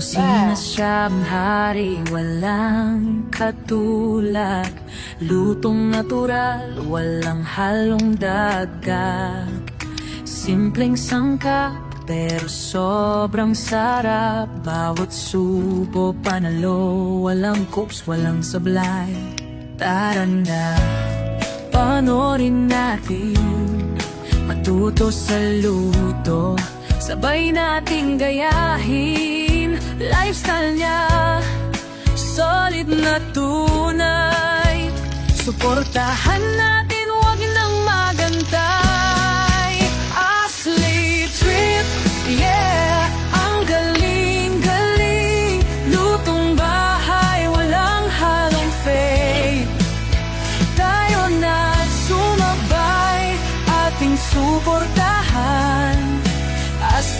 siyang hari walang katulad. Lutong natural, walang halong dagag Simpleng sangkap, pero sobrang sarap. Bawat subo panalo, walang coops, walang sablay. Tara na, panorin natin. Matuto sa luto Sabay nating gayahin Lifestyle niya Solid na tunay. Suportahan natin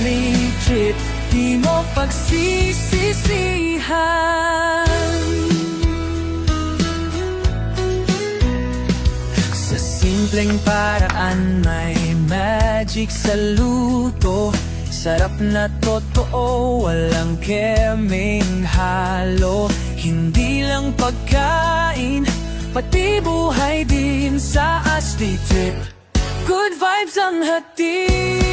Asli trip Di mo pagsisisihan. Sa simpleng paraan May magic sa luto. Sarap na totoo Walang keming halo. Hindi lang pagkain Pati buhay din sa Ashley Trip. Good vibes ang hatid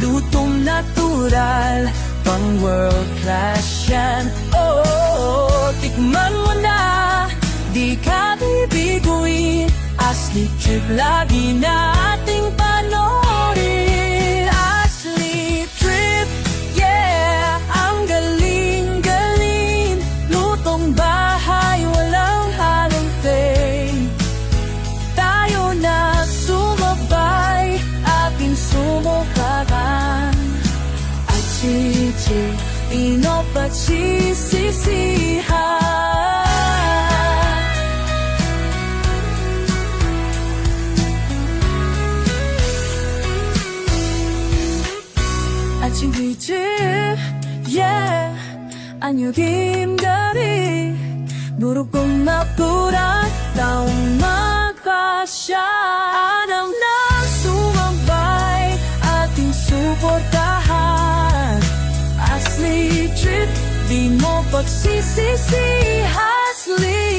Lutong natural, pang world class yan. Oh, tikman mo na, di ka bibiguin Ashley Trip, lagi nating 길 y no pachicisija. 아침 귀집, yeah, 안녕 김가리. Trip. Di mo pagsisisi Asli